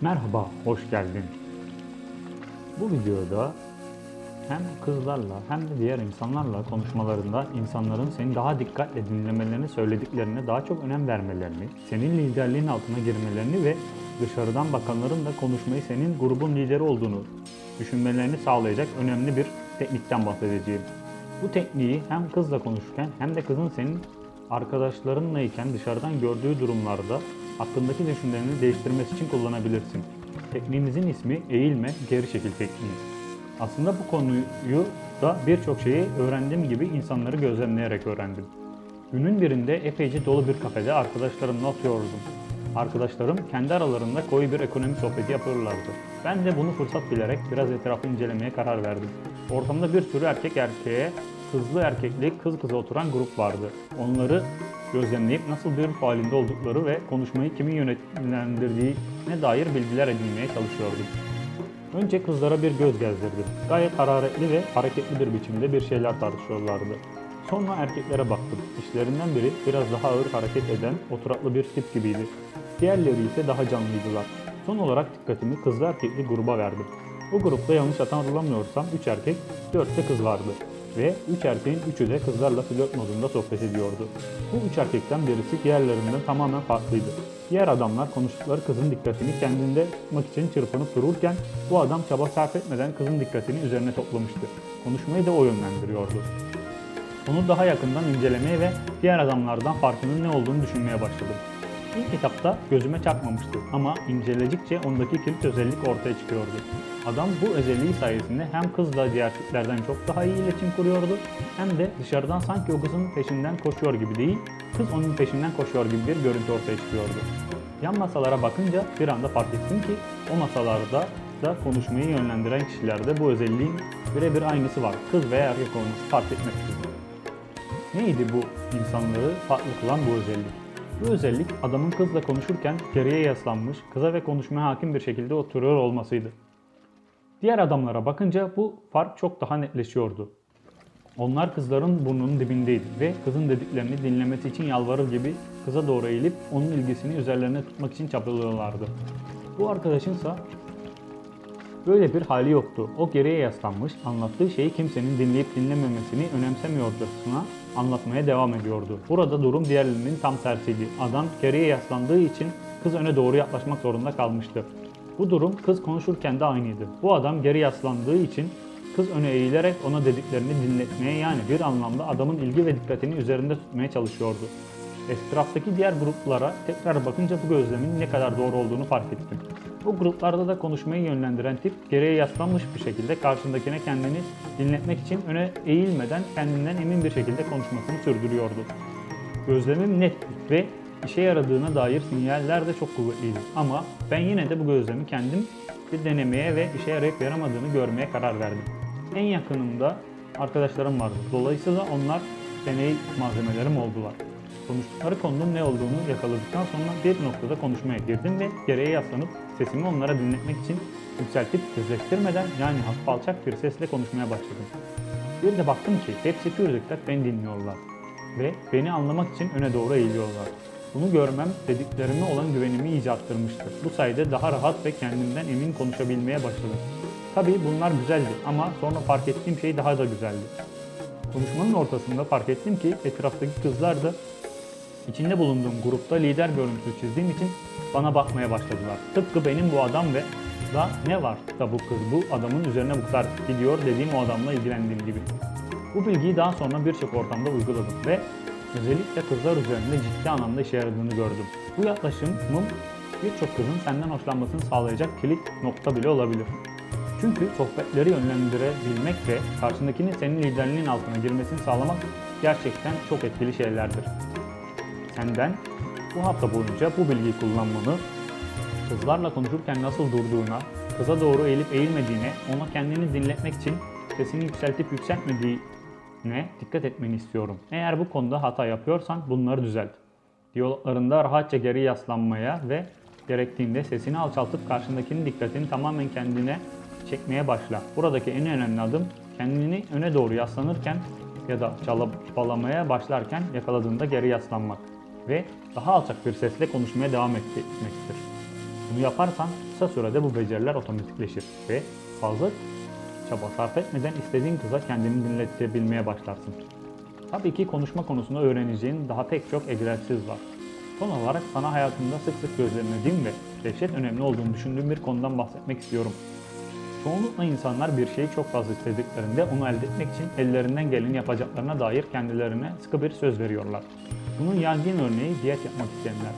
Merhaba, hoş geldin. Bu videoda hem kızlarla hem de diğer insanlarla konuşmalarında insanların seni daha dikkatle dinlemelerini, söylediklerine daha çok önem vermelerini, senin liderliğin altına girmelerini ve dışarıdan bakanların da konuşmayı senin grubun lideri olduğunu düşünmelerini sağlayacak önemli bir teknikten bahsedeceğim. Bu tekniği hem kızla konuşurken hem de kızın senin arkadaşlarınla iken dışarıdan gördüğü durumlarda hakkındaki düşüncelerini değiştirmesi için kullanabilirsin. Tekniğimizin ismi eğilme geri çekil tekniği. Aslında bu konuyu da birçok şeyi öğrendiğim gibi insanları gözlemleyerek öğrendim. Günün birinde epeyce dolu bir kafede arkadaşlarımla oturuyordum. Arkadaşlarım kendi aralarında koyu bir ekonomi sohbeti yapıyorlardı. Ben de bunu fırsat bilerek biraz etrafı incelemeye karar verdim. Ortamda bir sürü erkek erkeğe, kızlı erkekli kız kıza oturan grup vardı. Onları gözlemleyip nasıl bir ruh halinde oldukları ve konuşmayı kimin yönlendirdiğine dair bilgiler edinmeye çalışıyordum. Önce kızlara bir göz gezdirdim. Gayet hararetli ve hareketli bir biçimde bir şeyler tartışıyorlardı. Sonra erkeklere baktım. İşlerinden biri biraz daha ağır hareket eden oturaklı bir tip gibiydi. Diğerleri ise daha canlıydılar. Son olarak dikkatimi kızlı erkekli gruba verdim. Bu grupta yanlış hatırlamıyorsam 3 erkek, 4 de kız vardı. Ve 3 erkeğin 3'ü de kızlarla flört modunda sohbet ediyordu. Bu 3 erkekten birisi diğerlerinden tamamen farklıydı. Diğer adamlar konuştukları kızın dikkatini kendinde tutmak için çırpınıp dururken bu adam çaba sarf etmeden kızın dikkatini üzerine toplamıştı. Konuşmayı da o yönlendiriyordu. Onu daha yakından incelemeye ve diğer adamlardan farkının ne olduğunu düşünmeye başladım. İlk etapta gözüme çarpmamıştı ama inceledikçe ondaki kilit özellik ortaya çıkıyordu. Adam bu özelliği sayesinde hem kızla diğer tiplerden çok daha iyi iletişim kuruyordu hem de dışarıdan sanki o kızın peşinden koşuyor gibi değil, kız onun peşinden koşuyor gibi bir görüntü ortaya çıkıyordu. Yan masalara bakınca bir anda fark ettim ki o masalarda da konuşmayı yönlendiren kişilerde bu özelliğin birebir aynısı var. Kız veya erkek olması fark etmeksizin. Neydi bu insanları farklı kılan bu özellik? Bu özellik adamın kızla konuşurken geriye yaslanmış, kıza ve konuşmaya hakim bir şekilde oturuyor olmasıydı. Diğer adamlara bakınca bu fark çok daha netleşiyordu. Onlar kızların burnunun dibindeydi ve kızın dediklerini dinlemesi için yalvarır gibi kıza doğru eğilip onun ilgisini üzerlerine tutmak için çabalıyorlardı. Bu arkadaşınsa Böyle bir hali yoktu. O geriye yaslanmış, anlattığı şeyi kimsenin dinleyip dinlememesini önemsemiyorcasına anlatmaya devam ediyordu. Burada durum diğerlerinin tam tersiydi. Adam geriye yaslandığı için kız öne doğru yaklaşmak zorunda kalmıştı. Bu durum kız konuşurken de aynıydı. Bu adam geri yaslandığı için kız öne eğilerek ona dediklerini dinletmeye yani bir anlamda adamın ilgi ve dikkatini üzerinde tutmaya çalışıyordu. Etraftaki diğer gruplara tekrar bakınca bu gözlemin ne kadar doğru olduğunu fark ettim. Bu gruplarda da konuşmayı yönlendiren tip geriye yaslanmış bir şekilde karşındakine kendini dinletmek için öne eğilmeden kendinden emin bir şekilde konuşmasını sürdürüyordu. Gözlemim net ve işe yaradığına dair sinyaller de çok kuvvetliydi. Ama ben yine de bu gözlemi kendim bir denemeye ve işe yarayıp yaramadığını görmeye karar verdim. En yakınımda arkadaşlarım vardı. Dolayısıyla onlar deney malzemelerim oldular. Konuştukları konunun ne olduğunu yakaladıktan sonra bir noktada konuşmaya girdim ve geriye yaslanıp sesimi onlara dinletmek için yükseltip sözleştirmeden yani hafif alçak bir sesle konuşmaya başladım. Bir de baktım ki hepsi pür dikkat beni dinliyorlar ve beni anlamak için öne doğru eğiliyorlar. Bunu görmem dediklerime olan güvenimi iyice arttırmıştı. Bu sayede daha rahat ve kendimden emin konuşabilmeye başladım. Tabii bunlar güzeldi ama sonra fark ettiğim şey daha da güzeldi. Konuşmanın ortasında fark ettim ki etraftaki kızlar da İçinde bulunduğum grupta lider görüntüsü çizdiğim için bana bakmaya başladılar. Tıpkı benim bu adam ve da ne var da bu kız bu adamın üzerine bu kadar gidiyor dediğim o adamla ilgilendiğim gibi. Bu bilgiyi daha sonra birçok ortamda uyguladım ve özellikle kızlar üzerinde ciddi anlamda işe yaradığını gördüm. Bu yaklaşımım birçok kızın senden hoşlanmasını sağlayacak kilit nokta bile olabilir. Çünkü sohbetleri yönlendirebilmek ve karşındakinin senin liderliğin altına girmesini sağlamak gerçekten çok etkili şeylerdir senden bu hafta boyunca bu bilgiyi kullanmanı, kızlarla konuşurken nasıl durduğuna, kıza doğru eğilip eğilmediğine, ona kendini dinletmek için sesini yükseltip yükseltmediğine dikkat etmeni istiyorum. Eğer bu konuda hata yapıyorsan bunları düzelt. Diyaloglarında rahatça geri yaslanmaya ve gerektiğinde sesini alçaltıp karşındakinin dikkatini tamamen kendine çekmeye başla. Buradaki en önemli adım kendini öne doğru yaslanırken ya da çalabalamaya başlarken yakaladığında geri yaslanmak ve daha alçak bir sesle konuşmaya devam etmektir. Bunu yaparsan kısa sürede bu beceriler otomatikleşir ve fazla çaba sarf etmeden istediğin kıza kendini dinletebilmeye başlarsın. Tabii ki konuşma konusunda öğreneceğin daha pek çok egzersiz var. Son olarak sana hayatında sık sık gözlemlediğim ve dehşet önemli olduğunu düşündüğüm bir konudan bahsetmek istiyorum. Çoğunlukla insanlar bir şeyi çok fazla istediklerinde onu elde etmek için ellerinden geleni yapacaklarına dair kendilerine sıkı bir söz veriyorlar. Bunun yaygın örneği diyet yapmak isteyenler.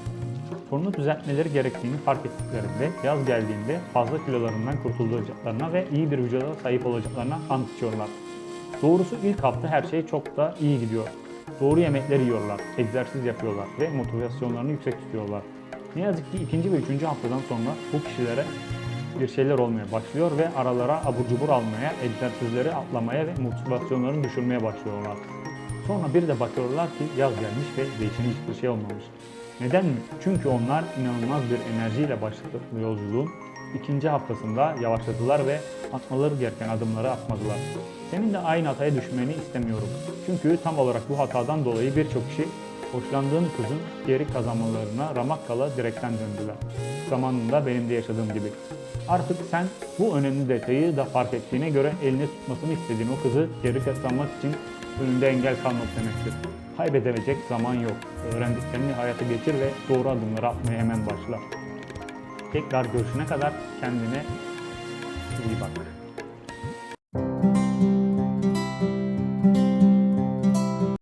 Sorunu düzeltmeleri gerektiğini fark ettiklerinde yaz geldiğinde fazla kilolarından kurtulacaklarına ve iyi bir vücuda sahip olacaklarına ant içiyorlar. Doğrusu ilk hafta her şey çok da iyi gidiyor. Doğru yemekler yiyorlar, egzersiz yapıyorlar ve motivasyonlarını yüksek tutuyorlar. Ne yazık ki ikinci ve üçüncü haftadan sonra bu kişilere bir şeyler olmaya başlıyor ve aralara abur cubur almaya, egzersizleri atlamaya ve motivasyonlarını düşürmeye başlıyorlar. Sonra bir de bakıyorlar ki yaz gelmiş ve değişen hiçbir şey olmamış. Neden mi? Çünkü onlar inanılmaz bir enerjiyle başladıkları yolculuğun ikinci haftasında yavaşladılar ve atmaları gereken adımları atmadılar. Senin de aynı hataya düşmeni istemiyorum. Çünkü tam olarak bu hatadan dolayı birçok kişi hoşlandığın kızın geri kazanmalarına ramak kala direkten döndüler. Zamanında benim de yaşadığım gibi. Artık sen bu önemli detayı da fark ettiğine göre eline tutmasını istediğin o kızı geri kazanmak için önünde engel kalmak demektir. Kaybedilecek zaman yok. Öğrendiklerini hayata geçir ve doğru adımları atmaya hemen başla. Tekrar görüşene kadar kendine iyi bak.